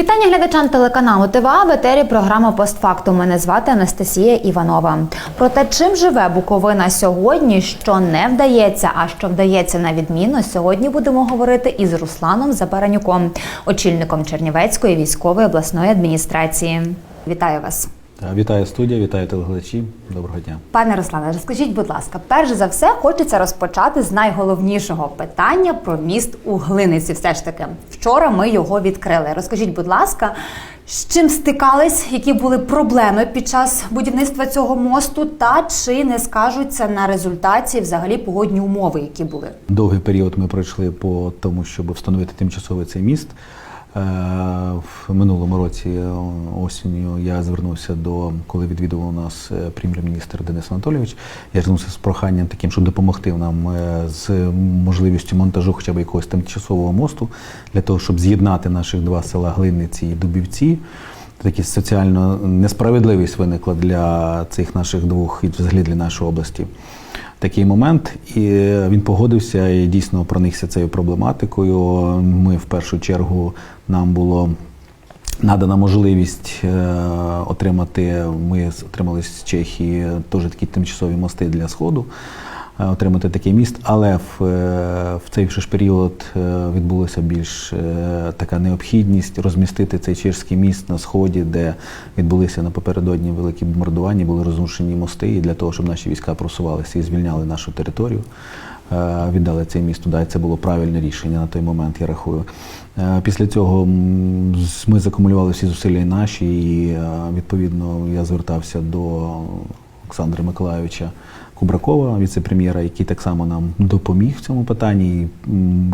Вітання глядачам телеканалу ТВА в етері програма «Постфактум». Мене звати Анастасія Іванова. Про те, чим живе Буковина сьогодні, що не вдається, а що вдається на відміну, сьогодні будемо говорити із Русланом Забаранюком, очільником Чернівецької військової обласної адміністрації. Вітаю вас. Та, Вітаю студія, вітаю телеглядачі. Доброго дня. Пане Руслане, розкажіть, будь ласка, перш за все, хочеться розпочати з найголовнішого питання про міст у Глиниці. Все ж таки, вчора ми його відкрили. Розкажіть, будь ласка, з чим стикались, які були проблеми під час будівництва цього мосту, та чи не скажуться на результаті взагалі погодні умови, які були? Довгий період ми пройшли по тому, щоб встановити тимчасовий цей міст. Е, В минулому році е, осінню я звернувся до, коли відвідував у нас е, прем'єр-міністр Денис Анатолійович. Я звернувся з проханням таким, щоб допомогти нам з можливістю монтажу хоча б якогось тимчасового мосту для того, щоб з'єднати наших два села Глинниці і Дубівці. Такі соціально несправедливість виникла для цих наших двох і взагалі для нашої області. Такий момент, і він погодився і дійсно проникся цією проблематикою. Ми в першу чергу нам було надана можливість е, отримати. Ми отримали з Чехії теж такі тимчасові мости для сходу. Е, Отримати такий міст, але в, е, в цей ж період е, відбулася більш така необхідність розмістити цей чешський міст на сході, де відбулися напередодні великі бомбардування, були розрушені мости, і для того, щоб наші війська просувалися і звільняли нашу територію, віддали цей міст туди. І це було правильне рішення на той момент, я рахую. Після цього ми закумулювали всі зусилля і наші, і відповідно я звертався до Олександра Миколайовича Кубракова, віце-прем'єра, який так само нам допоміг в цьому питанні.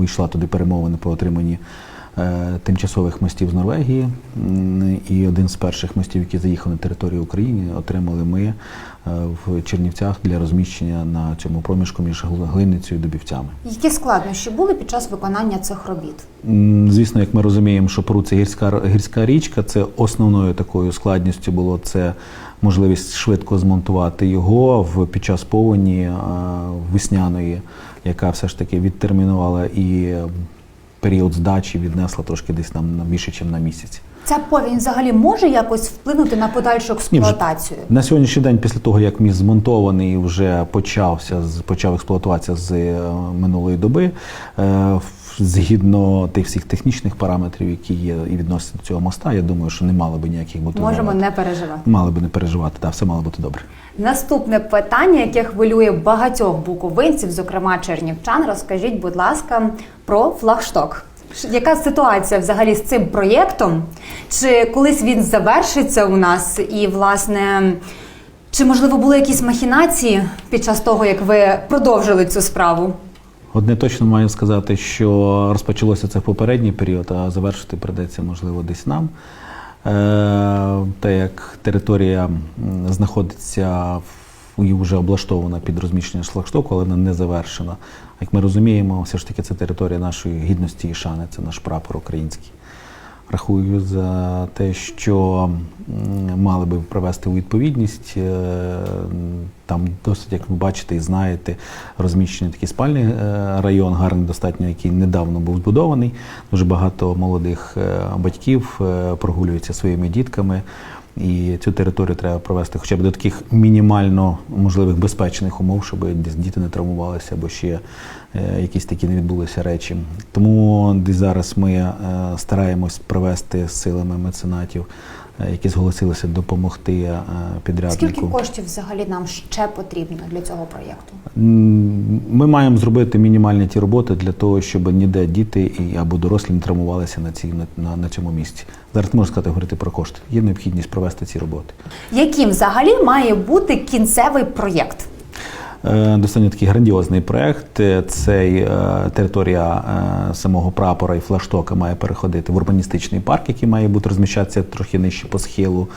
І йшла туди перемовини по отриманні е, тимчасових мостів з Норвегії. І один з перших мостів, які заїхали на територію України, отримали ми е, в Чернівцях для розміщення на цьому проміжку між Глиницею і Дубівцями. Які складнощі були під час виконання цих робіт? Звісно, як ми розуміємо, що Пру це гірська гірська річка, це основною такою складністю було це можливість швидко змонтувати його в під час повені е, весняної, яка все ж таки відтермінувала і е, період здачі віднесла трошки десь нам на більше, ніж на місяць. Ця повінь взагалі може якось вплинути на подальшу Ні, експлуатацію? На сьогоднішній день, після того як міст змонтований, вже почався з- почав експлуатуватися з е, минулої доби. Згідно тих всіх технічних параметрів, які є і відносяться до цього моста, я думаю, що не мало би ніяких бути Можемо не переживати. мали би не переживати. Так, все мало бути добре. Наступне питання, яке хвилює багатьох буковинців, зокрема чернівчан. Розкажіть, будь ласка, про флагшток. Яка ситуація взагалі з цим проєктом? Чи колись він завершиться у нас? І, власне, чи можливо були якісь махінації під час того, як ви продовжили цю справу? Одне точно маю сказати, що розпочалося це в попередній період, а завершити придеться, можливо, десь нам. Е, Та як територія знаходиться і вже облаштована під розміщення шлагштоку, але вона не завершена. Як ми розуміємо, все ж таки це територія нашої гідності і шани, це наш прапор український. Рахую за те, що мали би привести у відповідність. Е, Там досить, як ви бачите і знаєте, розміщений такий спальний е, район, гарний достатньо, який недавно був збудований. Дуже багато молодих е, батьків прогулюються своїми дітками. І цю територію треба провести хоча б до таких мінімально можливих безпечних умов, щоб діти не травмувалися або ще е, якісь такі не відбулися речі. Тому десь зараз ми е, стараємось провести з силами меценатів, які зголосилися допомогти е, підряднику. Скільки коштів взагалі нам ще потрібно для цього проєкту? Ми маємо зробити мінімальні ті роботи для того, щоб ніде діти і або дорослі не травмувалися на, цій, на, на, на цьому місці. Зараз не можу сказати говорити про кошти. Є необхідність провести ці роботи. Яким взагалі має бути кінцевий проєкт? Е, Достатньо такий грандіозний проект. Цей е, територія е, самого прапора і флаштока має переходити в урбаністичний парк, який має бути розміщатися трохи нижче по схилу.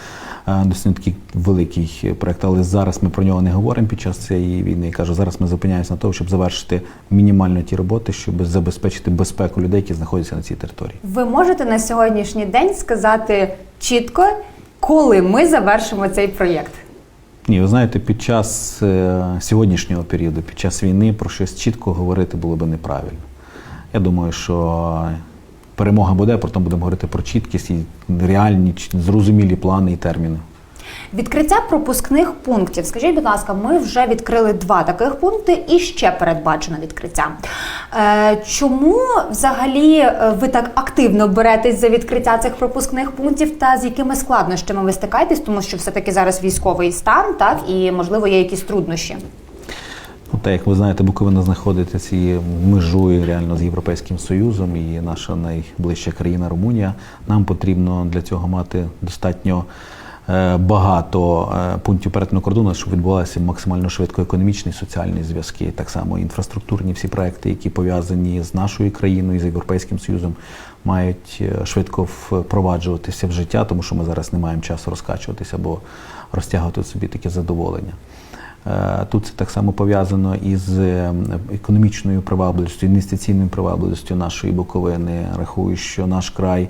Достатньо такий великий проект, але зараз ми про нього не говоримо під час цієї війни. Я кажу, зараз ми зупиняємося на тому, щоб завершити мінімально ті роботи, щоб забезпечити безпеку людей, які знаходяться на цій території. Ви можете на сьогоднішній день сказати чітко, коли ми завершимо цей проєкт? Ні, ви знаєте, під час е, сьогоднішнього періоду, під час війни, про щось чітко говорити було би неправильно. Я думаю, що перемога буде, потім будемо говорити про чіткість і реальні, зрозумілі плани і терміни. Відкриття пропускних пунктів. Скажіть, будь ласка, ми вже відкрили два таких пункти і ще передбачено відкриття. Е, чому взагалі е, ви так активно беретесь за відкриття цих пропускних пунктів та з якими складнощами ви стикаєтесь, тому що все-таки зараз військовий стан, так і можливо є якісь труднощі? Ну, так як ви знаєте, Буковина знаходиться і межує реально з Європейським Союзом і наша найближча країна Румунія. Нам потрібно для цього мати достатньо багато е, пунктів перетину кордону, щоб відбувалися максимально швидко економічні, соціальні зв'язки, так само інфраструктурні всі проекти, які пов'язані з нашою країною, з Європейським Союзом, мають е, швидко впроваджуватися в життя, тому що ми зараз не маємо часу розкачуватися або розтягувати собі таке задоволення. Е, Тут це так само пов'язано із е, економічною привабливістю, інвестиційною привабливістю нашої Буковини. Рахую, що наш край е,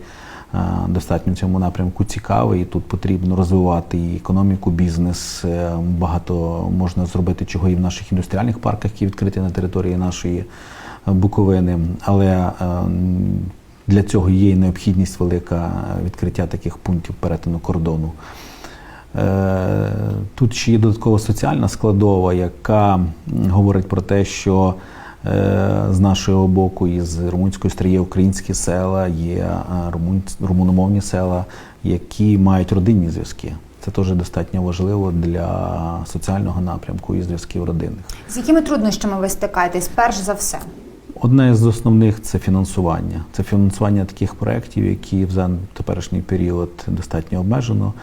достатньо в цьому напрямку цікавий. і Тут потрібно розвивати і економіку, бізнес. Е, Багато можна зробити чого і в наших індустріальних парках, які відкриті на території нашої е, Буковини. Але е, для цього є і необхідність велика відкриття таких пунктів перетину кордону. Тут ще є додаткова соціальна складова, яка говорить про те, що з нашого боку і з румунської сторони є українські села, є е, румуномовні села, які мають родинні зв'язки. Це теж достатньо важливо для соціального напрямку і зв'язків родинних. З якими труднощами ви стикаєтесь? Перш за все. Одне з основних це фінансування. Це фінансування таких проєктів, які в теперішній період достатньо обмежено.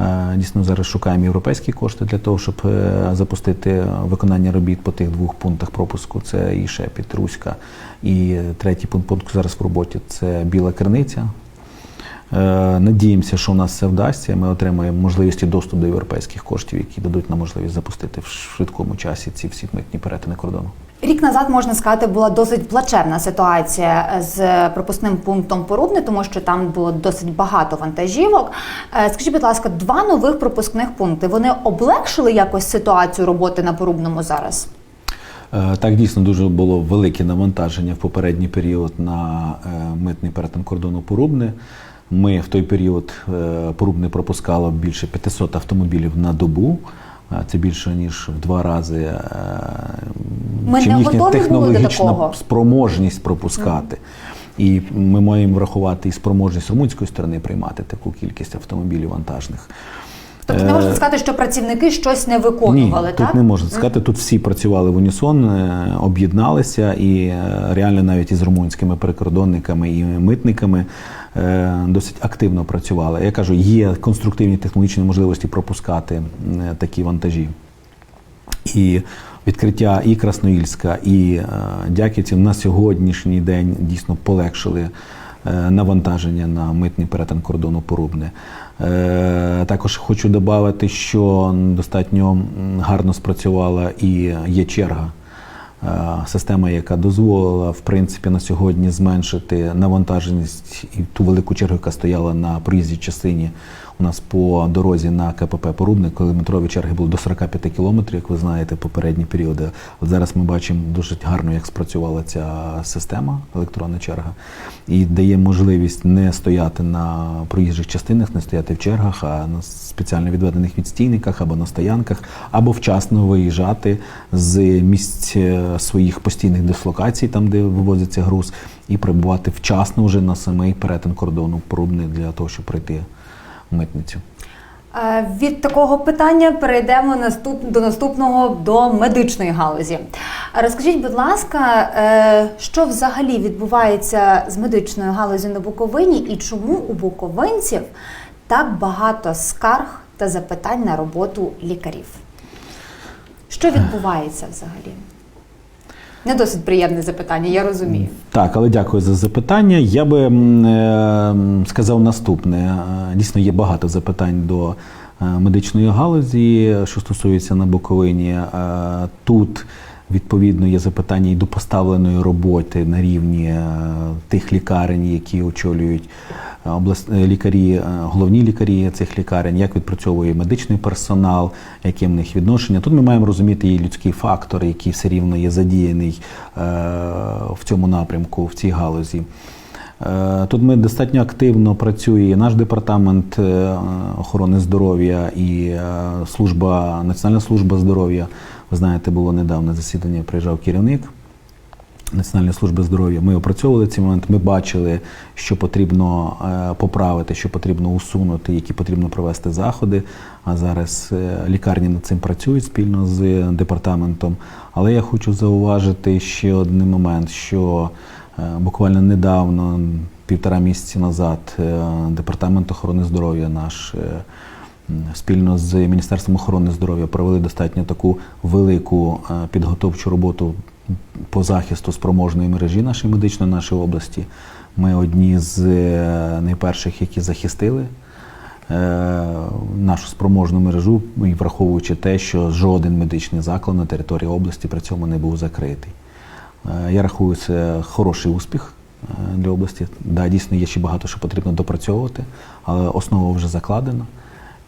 Е, Дійсно, зараз шукаємо європейські кошти для того, щоб е, запустити виконання робіт по тих двох пунктах пропуску. Це і Шепіт, Руська. І третій пункт пропуску зараз в роботі це Біла Криниця. Е, Надіємося, що у нас це вдасться. Ми отримаємо можливість і доступ до європейських коштів, які дадуть нам можливість запустити в швидкому часі ці всі митні перетини кордону. Рік назад можна сказати, була досить плачевна ситуація з пропускним пунктом Порубне, тому що там було досить багато вантажівок. Е, Скажіть, будь ласка, два нових пропускних пункти вони облегшили якось ситуацію роботи на Порубному зараз? Е, Так, дійсно дуже було велике навантаження в попередній період на е, митний перетин кордону Порубне. Ми в той період Порубне пропускало більше 500 автомобілів на добу. Е, Це більше ніж в два рази е, Ми чим не їхня були до такого. спроможність пропускати. І ми маємо врахувати і спроможність румунської сторони приймати таку кількість автомобілів вантажних. Тобто не Е, можна сказати, що працівники щось не виконували, Ні, так? тут не можна сказати. Тут всі працювали в унісон, е, об'єдналися і е, реально навіть із румунськими прикордонниками і митниками е, досить активно працювали. Я кажу, є конструктивні технологічні можливості пропускати такі вантажі. І відкриття і Красноїльська, і е, Дяківців на сьогоднішній день дійсно полегшили е, навантаження на митний перетин кордону Порубне. Е, Також хочу додати, що достатньо гарно спрацювала і є черга. Е, Система, яка дозволила в принципі на сьогодні зменшити навантаженість і ту велику чергу, яка стояла на проїзній частині у нас по дорозі на КПП Порубне, коли метрові черги були до 45 кілометрів, як ви знаєте, попередні періоди. От зараз ми бачимо дуже гарно, як спрацювала ця система, електронна черга, і дає можливість не стояти на проїжджих частинах, не стояти в чергах, а на спеціально відведених відстійниках або на стоянках, або вчасно виїжджати з місць е, своїх постійних дислокацій, там де вивозиться груз, і прибувати вчасно вже на самий перетин кордону Порубне для того, щоб пройти митницю. Е, Від такого питання перейдемо наступ, до наступного до медичної галузі. Розкажіть, будь ласка, е, що взагалі відбувається з медичною галузю на Буковині і чому у буковинців так багато скарг та запитань на роботу лікарів? Що відбувається взагалі? Не досить приємне запитання, я розумію. Так, але дякую за запитання. Я би е, сказав наступне: Е, дійсно є багато запитань до е, медичної галузі, що стосується на Буковині. Е, Тут відповідно є запитання і до поставленої роботи на рівні е, тих лікарень, які очолюють е, е, лікарі, головні лікарі цих лікарень, як відпрацьовує медичний персонал, яке в них відношення. Тут ми маємо розуміти і людський фактор, який все рівно є задіяний в цьому напрямку, в цій галузі. Тут ми достатньо активно працює наш департамент охорони здоров'я і служба, Національна служба здоров'я. Ви знаєте, було недавно засідання, приїжджав керівник. Національної служби здоров'я. Ми опрацьовували цей момент. Ми бачили, що потрібно е, поправити, що потрібно усунути, які потрібно провести заходи. А зараз е, лікарні над цим працюють спільно з департаментом. Але я хочу зауважити ще один момент, що е, буквально недавно, півтора місяці назад, департамент охорони здоров'я наш. Спільно з Міністерством охорони здоров'я провели достатньо таку велику е, підготовчу роботу по захисту спроможної мережі нашої медичної нашої області. Ми одні з е, найперших, які захистили е, нашу спроможну мережу, і враховуючи те, що жоден медичний заклад на території області при цьому не був закритий. Я рахую, це хороший успіх для області. Да, дійсно, є ще багато що потрібно допрацьовувати, але основа вже закладена.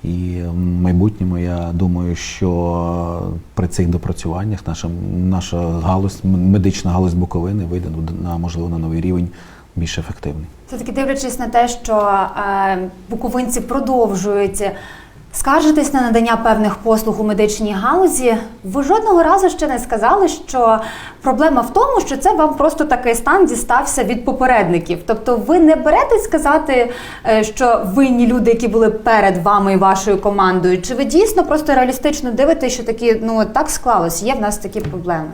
І в майбутньому я думаю, що при цих допрацюваннях наша, наша галузь, медична галузь Буковини вийде на можливо на новий рівень більш ефективний. Все таки дивлячись на те, що е, буковинці продовжують скаржитись на надання певних послуг у медичній галузі, ви жодного разу ще не сказали, що проблема в тому, що це вам просто такий стан дістався від попередників. Тобто, ви не беретесь сказати, е, що винні люди, які були перед вами і вашою командою, чи ви дійсно просто реалістично дивитесь, що такі ну так склалось, є в нас такі проблеми.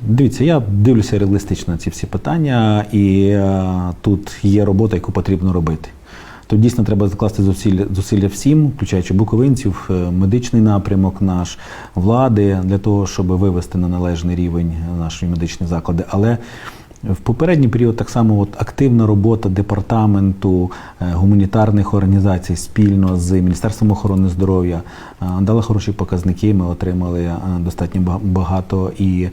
Дивіться, я дивлюся реалістично на ці всі питання, і е, тут є робота, яку потрібно робити. Тут дійсно треба закласти зусилля, зусилля всім, включаючи буковинців, е, медичний напрямок наш, влади, для того, щоб вивести на належний рівень наші медичні заклади. Але в попередній період так само от активна робота департаменту е, гуманітарних організацій спільно з Міністерством охорони здоров'я е, дала хороші показники. Ми отримали достатньо багато і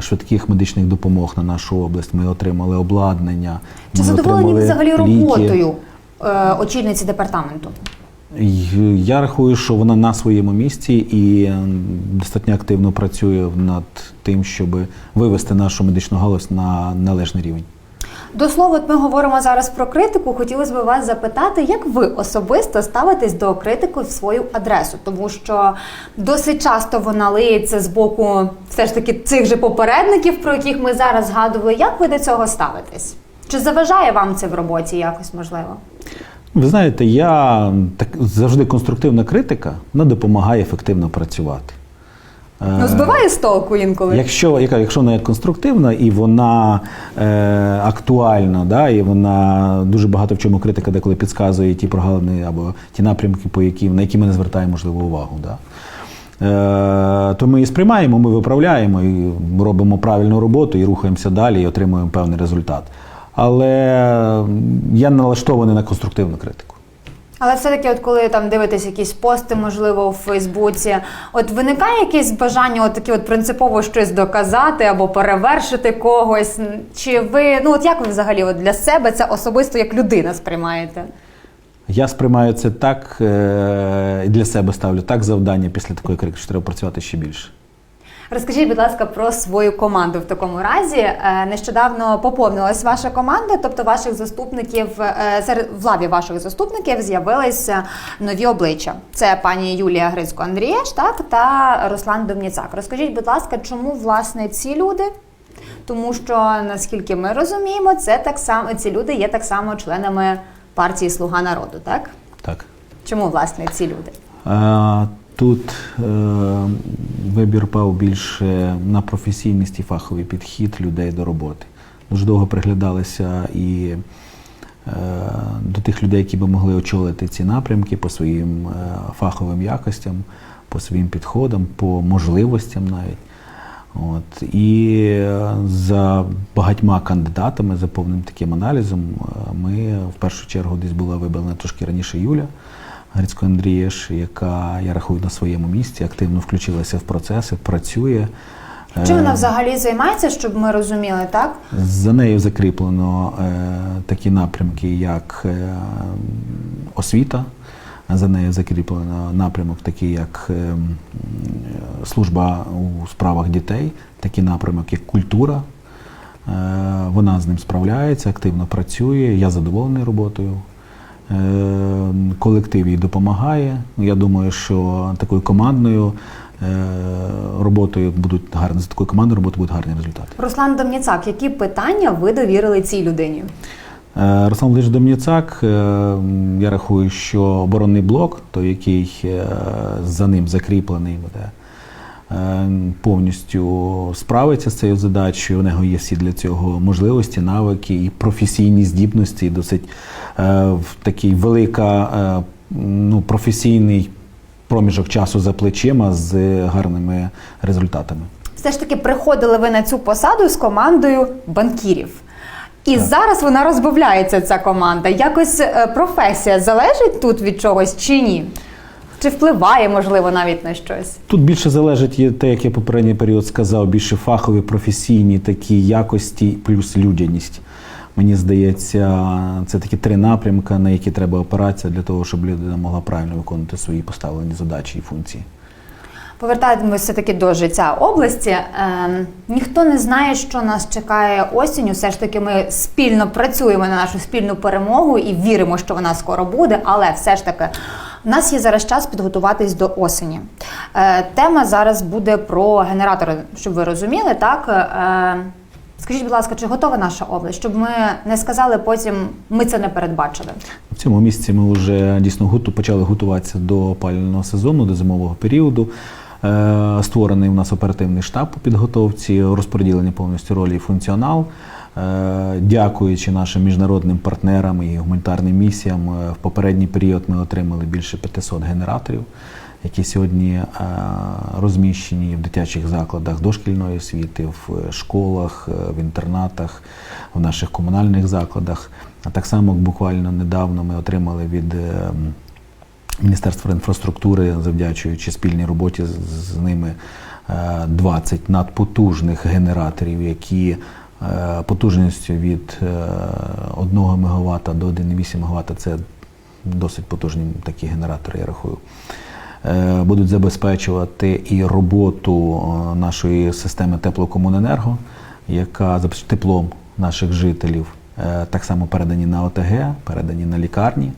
швидких медичних допомог на нашу область. Ми отримали обладнання. Чи ми задоволені отримали взагалі ліки. роботою очільниці департаменту? Я рахую, що вона на своєму місці і достатньо активно працює над тим, щоб вивести нашу медичну галузь на належний рівень. До слова, от ми говоримо зараз про критику. Хотілося б вас запитати, як ви особисто ставитесь до критики в свою адресу, тому що досить часто вона лиється з боку все ж таки цих же попередників, про яких ми зараз згадували. Як ви до цього ставитесь? Чи заважає вам це в роботі якось можливо? Ви знаєте, я так завжди конструктивна критика вона допомагає ефективно працювати. Ну, Е, збиває з толку інколи. Якщо, яка, якщо вона є конструктивна і вона е, актуальна, да, і вона дуже багато в чому критика деколи підказує ті прогалини або ті напрямки, по які, на які ми не звертаємо можливо увагу. Да. Е, то ми її сприймаємо, ми виправляємо і робимо правильну роботу і рухаємося далі і отримуємо певний результат. Але я налаштований на конструктивну критику. Але все-таки, от коли там дивитесь якісь пости, можливо, у Фейсбуці, от виникає якесь бажання от такі от принципово щось доказати або перевершити когось. Чи ви, ну от як ви взагалі от для себе це особисто як людина сприймаєте? Я сприймаю це так е, і для себе ставлю так завдання після такої критики, що треба працювати ще більше. Розкажіть, будь ласка, про свою команду в такому разі. Е, Нещодавно поповнилась ваша команда, тобто ваших заступників е, серед в лаві ваших заступників з'явилися нові обличчя. Це пані Юлія Грицько Андрієш, так та Руслан Домніцак. Розкажіть, будь ласка, чому власне ці люди? Тому що наскільки ми розуміємо, це так само ці люди є так само членами партії Слуга народу, так? Так. Чому власне ці люди? Тут е, вибір пав більше на професійність і фаховий підхід людей до роботи. Дуже довго приглядалися і е, до тих людей, які би могли очолити ці напрямки по своїм е, фаховим якостям, по своїм підходам, по можливостям навіть. От. І е, за багатьма кандидатами, за повним таким аналізом, е, ми в першу чергу десь була вибрана трошки раніше Юля Грицько Андрієш, яка, я рахую, на своєму місці активно включилася в процеси, працює. Чим Е, вона взагалі займається, щоб ми розуміли, так? За нею закріплено е, такі напрямки, як е, освіта. За нею закріплено напрямок, такий як е, служба у справах дітей, такий напрямок, як культура, Е, Вона з ним справляється, активно працює. Я задоволений роботою. Е, Колектив їй допомагає. Я думаю, що такою командною е, роботою будуть гарні, з такою командою роботи будуть гарні результати. Руслан Домніцак, які питання ви довірили цій людині? Е, Руслан Володимирович Домніцак, я рахую, що оборонний блок, той, який за ним закріплений, буде повністю справиться з цією задачею. У нього є всі для цього можливості, навики і професійні здібності, і досить е, такий велика е, ну, професійний проміжок часу за плечима з гарними результатами. Все ж таки приходили ви на цю посаду з командою банкірів. І Так. зараз вона розбавляється, ця команда. Якось е, професія залежить тут від чогось чи ні? Чи впливає, можливо, навіть на щось? Тут більше залежить те, як я попередній період сказав, більше фахові, професійні такі якості плюс людяність. Мені здається, це такі три напрямки, на які треба опиратися для того, щоб людина могла правильно виконувати свої поставлені задачі і функції. Повертаємося все-таки до життя області. Ем, ніхто не знає, що нас чекає осінню. Все ж таки, ми спільно працюємо на нашу спільну перемогу і віримо, що вона скоро буде. Але все ж таки, у нас є зараз час підготуватись до осені. Е, тема зараз буде про генератори, щоб ви розуміли, так. Е, Скажіть, будь ласка, чи готова наша область, щоб ми не сказали потім, ми це не передбачили? В цьому місці ми вже дійсно почали готуватися до опалювального сезону, до зимового періоду. Е, Створений у нас оперативний штаб по підготовці, розподілені повністю ролі і функціонал. Е, Дякуючи нашим міжнародним партнерам і гуманітарним місіям, е, в попередній період ми отримали більше 500 генераторів, які сьогодні е, розміщені в дитячих закладах дошкільної освіти, в школах, в інтернатах, в наших комунальних закладах. А так само буквально недавно ми отримали від Міністерства інфраструктури, завдячуючи спільній роботі з, ними, е, 20 надпотужних генераторів, які потужністю від е, 1 МВт до 1,8 МВт це досить потужні такі генератори, я рахую. Е, Будуть забезпечувати і роботу е, нашої системи теплокомуненерго, яка забезпечує теплом наших жителів, Е, так само передані на ОТГ, передані на лікарні,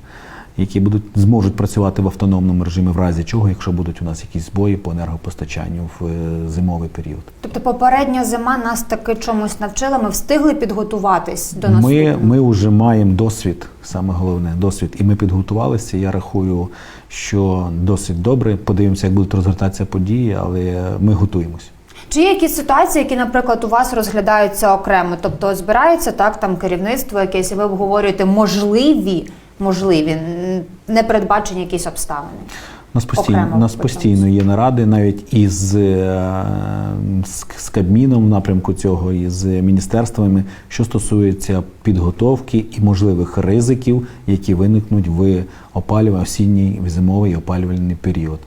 які будуть зможуть працювати в автономному режимі, в разі чого, якщо будуть у нас якісь збої по енергопостачанню в е, зимовий період. Тобто, попередня зима нас таки чомусь навчила. Ми встигли підготуватись до Ми, ми вже маємо досвід, саме головне досвід, і ми підготувалися. Я рахую, що досить добре. Подивимося, як будуть розгортатися події, але ми готуємося. Чи є якісь ситуації, які, наприклад, у вас розглядаються окремо? Тобто збирається так там керівництво якесь, і ви обговорюєте можливі, можливі не передбачені якісь обставини? У нас постійно, Окремо нас постійно є наради, навіть із е, з, з Кабміном в напрямку цього, і з міністерствами, що стосується підготовки і можливих ризиків, які виникнуть в опалювальний осінній зимовий опалювальний період.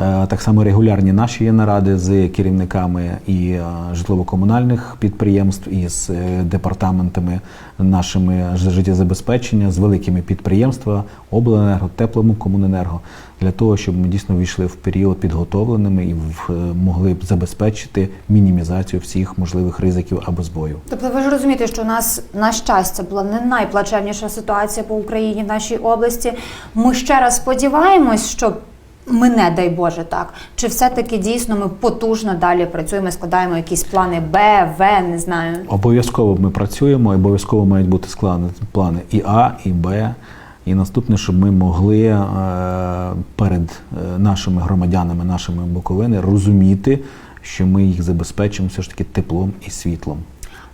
Е, Так само регулярні наші є наради з керівниками і е, житлово-комунальних підприємств, і з е, департаментами нашими життєзабезпечення, з великими підприємствами, обленерго, теплому комуненерго для того, щоб ми дійсно війшли в період підготовленими і могли б забезпечити мінімізацію всіх можливих ризиків або збою. Тобто, ви ж розумієте, що у нас на щастя була не найплачевніша ситуація по Україні в нашій області. Ми ще раз сподіваємось, що ми не дай Боже так. Чи все-таки дійсно ми потужно далі працюємо, складаємо якісь плани Б, В, не знаю. Обов'язково ми працюємо, обов'язково мають бути складені плани і А, і Б. І наступне, щоб ми могли е, перед е, нашими громадянами, нашими Буковини розуміти, що ми їх забезпечимо все ж таки теплом і світлом.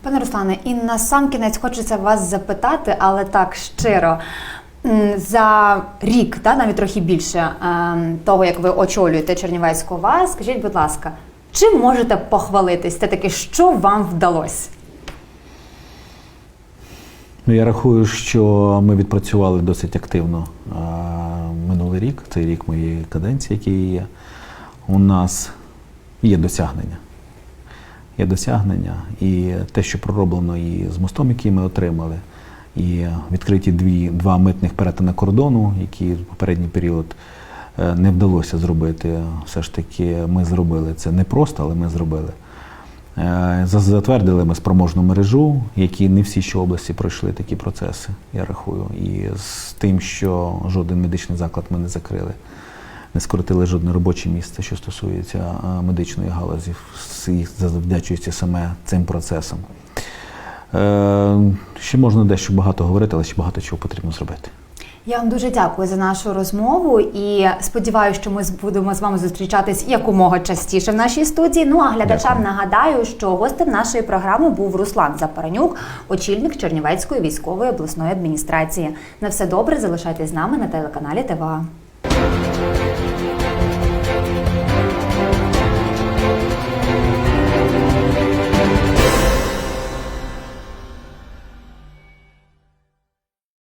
Пане Руслане, і на сам кінець хочеться вас запитати, але так щиро. За рік, та навіть трохи більше ем, того, як ви очолюєте Чернівецьку ОВА, скажіть, будь ласка, чи можете похвалитись? Це таки, що вам вдалося? Ну, я рахую, що ми відпрацювали досить активно а, минулий рік, цей рік моєї каденції, який є. У нас є досягнення. Є досягнення. І те, що пророблено і з мостом, який ми отримали, і відкриті дві, два митних перетини кордону, які в попередній період е, не вдалося зробити. Все ж таки ми зробили це не просто, але ми зробили. Е, Затвердили ми спроможну мережу, які не всі ще області пройшли такі процеси, я рахую. І з тим, що жоден медичний заклад ми не закрили, не скоротили жодне робоче місце, що стосується е, медичної галузі, завдячується саме цим процесам. Е, Ще можна дещо багато говорити, але ще багато чого потрібно зробити. Я вам дуже дякую за нашу розмову і сподіваюся, що ми будемо з вами зустрічатись якомога частіше в нашій студії. Ну а глядачам Дякую. нагадаю, що гостем нашої програми був Руслан Запаранюк, очільник Чернівецької військової обласної адміністрації. На все добре, залишайтесь з нами на телеканалі ТВА.